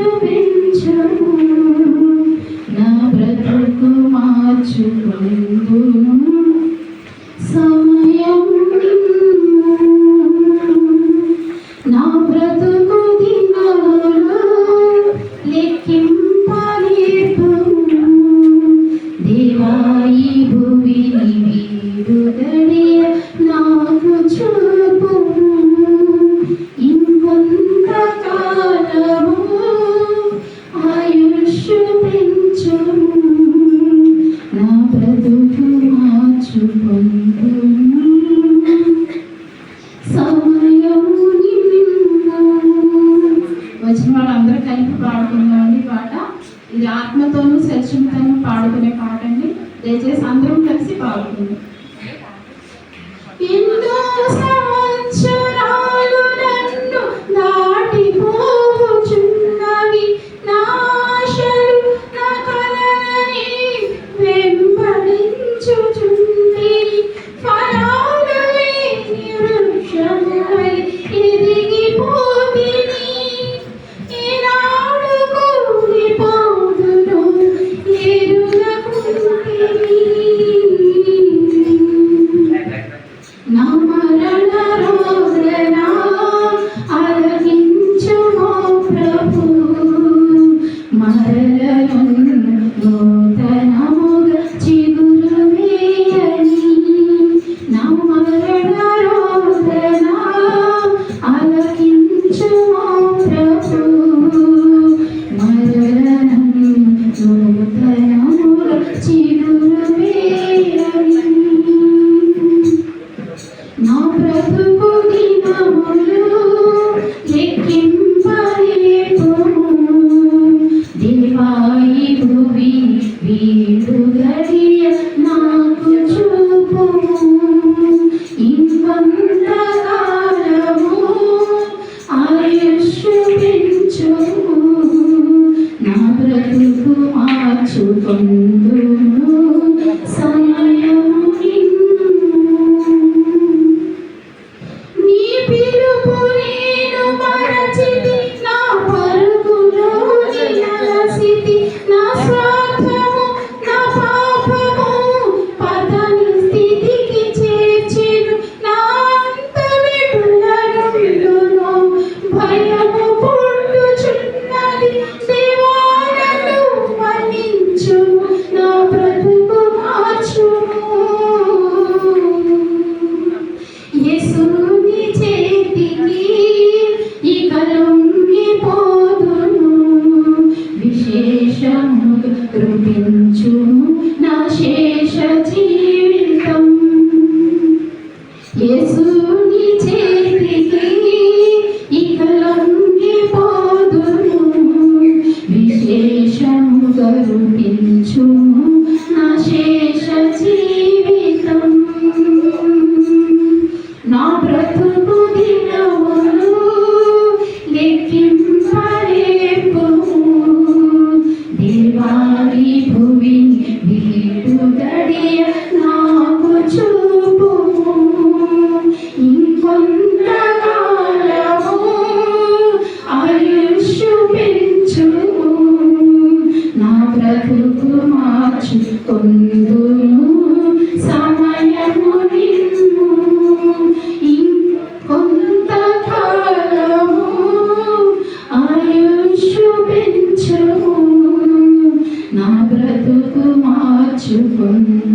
చూపించు నా బ్రతుకు మార్చుకుని వచ్చిన వాళ్ళందరూ కలిపి పాడుకున్నామండి పాట. ఇది ఆత్మతోనూ శరీరంతోనూ పాడుకునే పాట అండి. దయచేసి అందరం కలిసి పాడుకుందాం. Oh, my బ్రతుకు మార్చుకొందును సమయము నిన్ను ఇంకొంతకాలము ఆయుష్ పెంచము. నా బ్రతుకు మార్చుకొందు